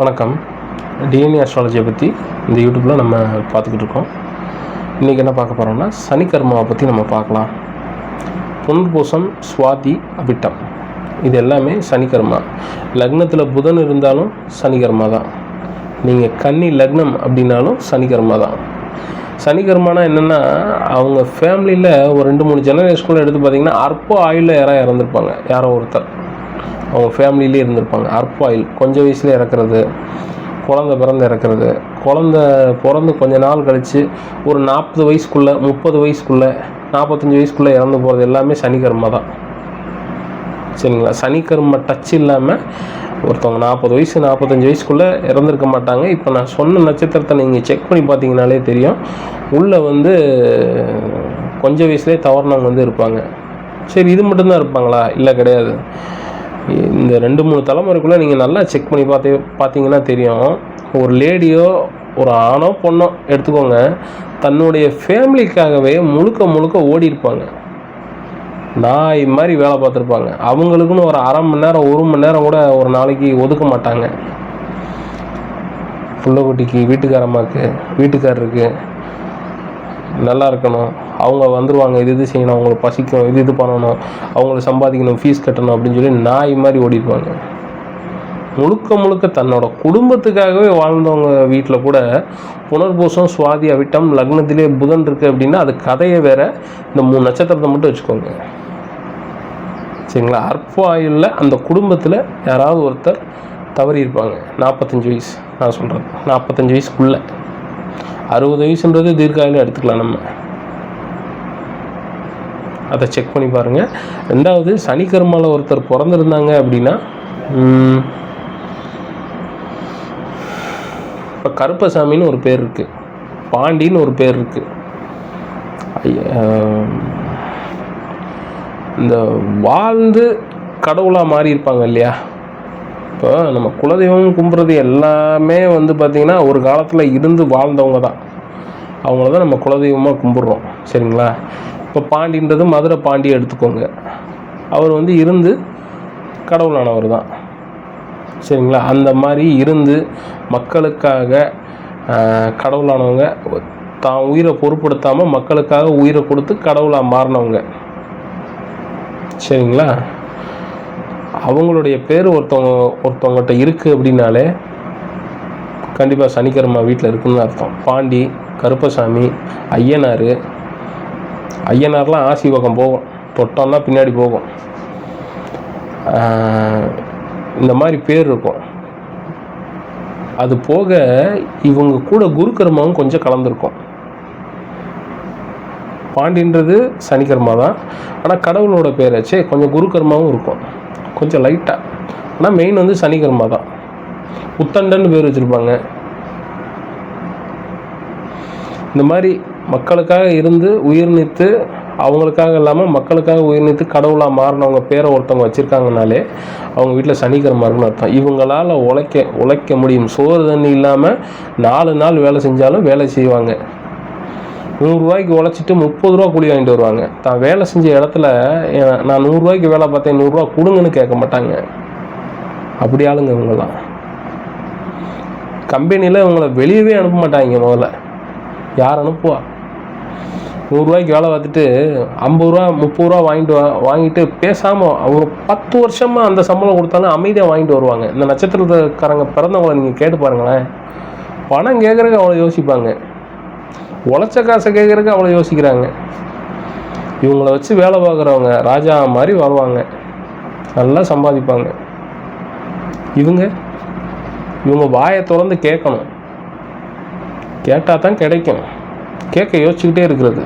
வணக்கம். டிஎன்ஏ அஸ்ட்ராலஜியை பற்றி இந்த யூடியூப்பில் நம்ம பார்த்துக்கிட்டு இருக்கோம். இன்றைக்கி என்ன பார்க்க போகிறோம்னா சனிக்கர்மாவை பற்றி நம்ம பார்க்கலாம். புனர்பூசம் சுவாதி அபிட்டம். இது எல்லாமே சனிக்கர்மா. லக்னத்தில் புதன் இருந்தாலும் சனிக்கர்மா தான். நீங்கள் கன்னி லக்னம் அப்படின்னாலும் சனிக்கர்மா தான். சனிக்கர்மானா என்னென்னா அவங்க ஃபேமிலியில் ஒரு ரெண்டு மூணு ஜெனரேஷனுக்குள்ள எடுத்து பார்த்தீங்கன்னா அற்போ ஆயுளில் யாராவது இறந்துருப்பாங்க. யாரோ ஒருத்தர். அவங்க ஃபேமிலியிலே இருந்திருப்பாங்க. அற்பாயில் கொஞ்சம் வயசில் இறக்குறது குழந்த பிறந்து இறக்குறது. குழந்த பிறந்து கொஞ்ச நாள் கழித்து ஒரு நாற்பது வயசுக்குள்ளே முப்பது வயசுக்குள்ளே நாற்பத்தஞ்சு வயசுக்குள்ளே இறந்து போகிறது எல்லாமே சனிக்கர்மா தான். சரிங்களா? சனிக்கர்ம டச் இல்லாமல் ஒருத்தவங்க நாற்பது வயசு நாற்பத்தஞ்சு வயசுக்குள்ளே இறந்துருக்க மாட்டாங்க. இப்போ நான் சொன்ன நட்சத்திரத்தை நீங்கள் செக் பண்ணி பார்த்தீங்கனாலே தெரியும். உள்ளே வந்து கொஞ்சம் வயசுலேயே தவறினவங்க வந்து இருப்பாங்க. சரி இது மட்டும்தான் இருப்பாங்களா? இல்லை கிடையாது. இந்த ரெண்டு மூணு தலைமுறைக்குள்ளே நீங்கள் நல்லா செக் பண்ணி பார்த்து பார்த்தீங்கன்னா தெரியும். ஒரு லேடியோ ஒரு ஆணோ பொண்ணோ எடுத்துக்கோங்க. தன்னுடைய ஃபேமிலிக்காகவே முழுக்க முழுக்க ஓடி இருப்பாங்க. நாய் மாதிரி வேலை பார்த்துருப்பாங்க. அவங்களுக்குன்னு ஒரு அரை மணி நேரம் ஒரு மணி நேரம் கூட ஒரு நாளைக்கு ஒதுக்க மாட்டாங்க. புள்ளக்குட்டிக்கு வீட்டுக்காரம்மாக்கு வீட்டுக்காரருக்கு நல்லா இருக்கணும். அவங்க வந்துடுவாங்க இது இது செய்யணும் அவங்களுக்கு பசிக்கும் இது இது பண்ணணும் அவங்களுக்கு சம்பாதிக்கணும் ஃபீஸ் கட்டணும் அப்படின்னு சொல்லி நாய் மாதிரி ஓடிடுவாங்க முழுக்க முழுக்க தன்னோட குடும்பத்துக்காகவே வாழ்ந்தவங்க வீட்டில் கூட புனர்பூசம் சுவாதி அவிட்டம் லக்னத்திலே புதன் இருக்குது அப்படின்னா அது கதையை வேற இந்த மூணு நட்சத்திரத்தை மட்டும் வச்சுக்கோங்க. சரிங்களா? அற்பாயுள்ள அந்த குடும்பத்தில் யாராவது ஒருத்தர் தவறி இருப்பாங்க நாற்பத்தஞ்சு வயசு நான் சொல்கிறது நாற்பத்தஞ்சு வயசுக்குள்ளே. அறுபது வயசுன்றது தீர்க்காயிலும் எடுத்துக்கலாம் நம்ம. அதை செக் பண்ணி பாருங்கள் ரெண்டாவது சனிக்கர்மாவில் ஒருத்தர் பிறந்திருந்தாங்க அப்படின்னா இப்போ கருப்பசாமின்னு ஒரு பேர் இருக்குது பாண்டின்னு ஒரு பேர் இருக்குது இந்த வாழ்ந்து கடவுளாக மாறி இருப்பாங்க இல்லையா? இப்போ நம்ம குலதெய்வம் கும்பிட்றது எல்லாமே வந்து பார்த்திங்கன்னா ஒரு காலத்தில் இருந்து வாழ்ந்தவங்க தான். அவங்கள தான் நம்ம குலதெய்வமாக கும்பிட்றோம். சரிங்களா? இப்போ பாண்டின்றது மதுரை பாண்டியை எடுத்துக்கோங்க. அவர் வந்து இருந்து கடவுளானவர் தான். சரிங்களா? அந்த மாதிரி இருந்து மக்களுக்காக கடவுளானவங்க தான் உயிரை பொருட்படுத்தாமல் மக்களுக்காக உயிரை கொடுத்து கடவுளாக மாறினவங்க. சரிங்களா? அவங்களுடைய பேர் ஒருத்தவங்க ஒருத்தவங்ககிட்ட இருக்குது அப்படின்னாலே கண்டிப்பாக சனிக்கிழமை வீட்டில் இருக்குன்னு அர்த்தம். பாண்டி கருப்பசாமி ஐயனார் ஐயனார்லாம் ஆசி பக்கம் போகும். தொட்டோம்னா பின்னாடி போகும். இந்த மாதிரி பேர் இருக்கும். அது போக இவங்க கூட குருக்கர்மாவும் கொஞ்சம் கலந்துருக்கும். பாண்டின்றது சனிக்கர்மா தான். ஆனால் கடவுளோட பேராச்சே கொஞ்சம் குருக்கர்மாவும் இருக்கும். கொஞ்சம் லைட்டாக ஆனால் மெயின் வந்து சனிக்கிழமை தான். உத்தண்டன்னு பேர் வச்சுருப்பாங்க. இந்த மாதிரி மக்களுக்காக இருந்து உயிர் நீத்து அவங்களுக்காக இல்லாமல் மக்களுக்காக உயிர் நீத்து கடவுளாக மாறினவங்க பேரை ஒருத்தவங்க வச்சுருக்காங்கனாலே அவங்க வீட்டில் சனிக்கிழமை இருக்குன்னு அர்த்தம். இவங்களால் உழைக்க உழைக்க முடியும். சோறு தண்ணி இல்லாமல் நாலு நாள் வேலை செஞ்சாலும் வேலை செய்வாங்க. நூறுரூவாய்க்கு உழைச்சிட்டு முப்பது ரூபா கூலி வாங்கிட்டு வருவாங்க. தான் வேலை செஞ்ச இடத்துல நான் நூறுரூவாய்க்கு வேலை பார்த்தேன் நூறுரூவா கொடுங்கன்னு கேட்க மாட்டாங்க. அப்படி ஆளுங்க இவங்கெல்லாம். கம்பெனியில் இவங்கள வெளியவே அனுப்ப மாட்டாங்க முதல்ல. யார் அனுப்புவா? நூறுரூவாய்க்கு வேலை பார்த்துட்டு ஐம்பது ரூபா முப்பது ரூபா வாங்கிட்டு வா வாங்கிட்டு பேசாமல் அவங்க பத்து வருஷமாக அந்த சம்பளம் கொடுத்தாலும் அமைதியாக வாங்கிட்டு வருவாங்க. இந்த நட்சத்திரக்காரங்க பிறந்தவங்களை நீங்கள் கேட்டு பாருங்களேன். பணம் கேட்குறதுக்கு அவ்வளோ யோசிப்பாங்க. உழைச்ச காசை கேட்குறதுக்கு அவ்வளோ யோசிக்கிறாங்க. இவங்கள வச்சு வேலை பார்க்குறவங்க ராஜா மாதிரி வாழ்வாங்க. நல்லா சம்பாதிப்பாங்க. இவங்க இவங்க வாயை திறந்து கேட்கணும். கேட்டால் தான் கிடைக்கும். கேட்க யோசிச்சுக்கிட்டே இருக்கிறது.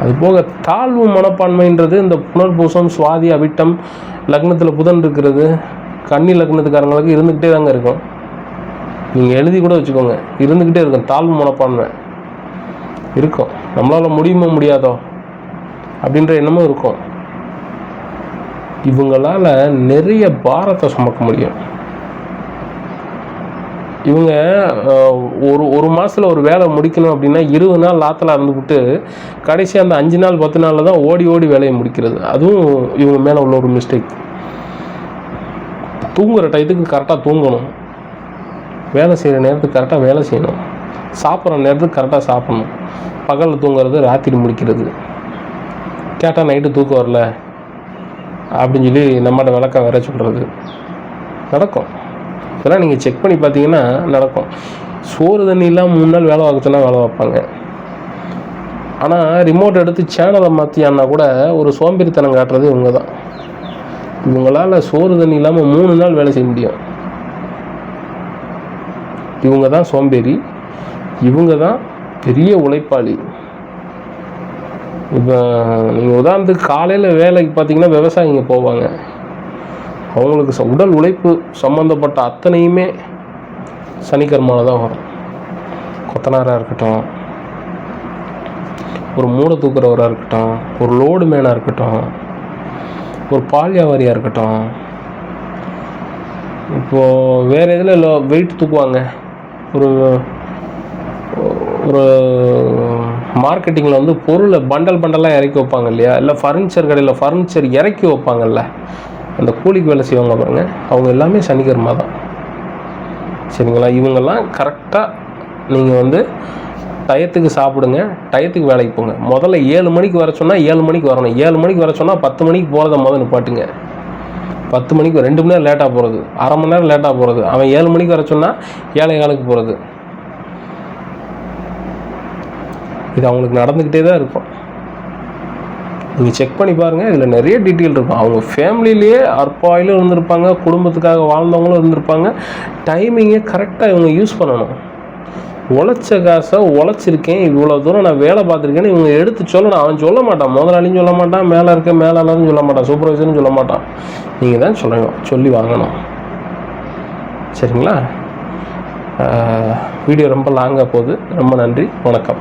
அது போக தாழ்வு மனப்பான்மைன்றது இந்த புனர்பூசம் சுவாதி அவிட்டம் லக்னத்தில் புதன் இருக்கிறது கன்னி லக்னத்துக்காரங்களுக்கு இருந்துக்கிட்டே தாங்க இருக்கும். நீங்கள் எழுதி கூட வச்சுக்கோங்க. இருந்துக்கிட்டே இருக்கும் தாழ்வு மனப்பான்மை இருக்கும். நம்மளால் முடியுமோ முடியாதோ? அப்படின்ற எண்ணமும் இருக்கும். இவங்களால் நிறைய பாரத்தை சுமக்க முடியும். இவங்க ஒரு ஒரு மாதத்தில் ஒரு வேலை முடிக்கணும் அப்படின்னா இருபது நாள் லாத்தில் இருந்துவிட்டு கடைசி அந்த அஞ்சு நாள் பத்து நாளில் தான் ஓடி ஓடி வேலையை முடிக்கிறது. அதுவும் இவங்க மேலே உள்ள ஒரு மிஸ்டேக் தூங்குகிற டயத்துக்கு கரெக்டாக தூங்கணும். வேலை செய்கிற நேரத்துக்கு கரெக்டாக வேலை செய்யணும். சாப்பிட்ற நேரத்துக்கு கரெக்டாக சாப்பிடணும். பகலில் தூங்குறது ராத்திரி முடிக்கிறது. கேட்டால் நைட்டு தூக்கம் வரல அப்படின்னு சொல்லி நம்மகிட்ட விளக்க வேற சொல்கிறது நடக்கும். இதெல்லாம் நீங்கள் செக் பண்ணி பார்த்தீங்கன்னா நடக்கும். சோறு தண்ணி இல்லாமல் மூணு நாள் வேலை பார்க்க சொன்னா வேலை பார்ப்பாங்க. ஆனால் ரிமோட் எடுத்து சேனலை மாற்றியான்னா கூட ஒரு சோம்பேறித்தனம் காட்டுறது இவங்க தான் இவங்களால் சோறு தண்ணி இல்லாமல் மூணு நாள் வேலை செய்ய முடியும். இவங்க தான் சோம்பேறி இவங்க தான் பெரிய உழைப்பாளி. இப்போ நீங்கள் உதாரணத்துக்கு காலையில் வேலைக்கு பார்த்தீங்கன்னா விவசாயிங்க போவாங்க. அவங்களுக்கு ச- உடல் உழைப்பு சம்மந்தப்பட்ட அத்தனையுமே சனிக்கிழமையில தான் வரும். கொத்தனாராக இருக்கட்டும் ஒரு மூடை தூக்குறவராக இருக்கட்டும் ஒரு லோடு மேனாக இருக்கட்டும் ஒரு பால் வியாபாரியாக இருக்கட்டும். இப்போது வேறு எதில் லோ வெயிட் தூக்குவாங்க? ஒரு ஒரு மார்க்கெட்டிங்கில் வந்து பொருளை பண்டல் பண்டலாக இறக்கி வைப்பாங்க இல்லையா? இல்லை ஃபர்னிச்சர் கடையில் ஃபர்னிச்சர் இறக்கி வைப்பாங்கல்ல? அந்த கூலிக்கு வேலை செய்வாங்க பாருங்க. அவங்க எல்லாமே சனிக்கிழமை தான். சரிங்களா? இவங்கெல்லாம் கரெக்டாக நீங்கள் வந்து டயத்துக்கு சாப்பிடுங்க. டயத்துக்கு வேலைக்கு போங்க. முதல்ல ஏழு மணிக்கு வர சொன்னால் ஏழு மணிக்கு வரணும். ஏழு மணிக்கு வர சொன்னால் பத்து மணிக்கு போகிறத முதல்ல நிப்பாட்டுங்க. பத்து மணிக்கு ரெண்டு மணி நேரம் லேட்டாக போகிறது அரை மணி நேரம் லேட்டாக போகிறது அவன் ஏழு மணிக்கு வர சொன்னால் ஏழை காலுக்கு போகிறது இது அவங்களுக்கு நடந்துக்கிட்டே தான் இருக்கும். நீங்கள் செக் பண்ணி பாருங்கள் இதில் நிறைய டீட்டெயில் இருக்கும். அவங்க ஃபேமிலியிலேயே அற்பாயிலும் இருந்திருப்பாங்க குடும்பத்துக்காக வாழ்ந்தவங்களும் இருந்திருப்பாங்க. டைமிங்கை கரெக்டாக இவங்க யூஸ் பண்ணணும். உழைச்ச காசை உழைச்சிருக்கேன் இவ்வளோ தூரம் நான் வேலை பார்த்துருக்கேன்னு இவங்க எடுத்து சொல்லணும். அவன் சொல்ல மாட்டான். முதலாளியும் சொல்ல மாட்டான். மேலே இருக்க மேலாளரும் சொல்ல மாட்டான். சூப்பர்வைசரும் சொல்ல மாட்டான். நீங்கள் தான் சொல்லணும். சொல்லி வாங்கணும். சரிங்களா? வீடியோ ரொம்ப லாங்காக போகுது. ரொம்ப நன்றி. வணக்கம்.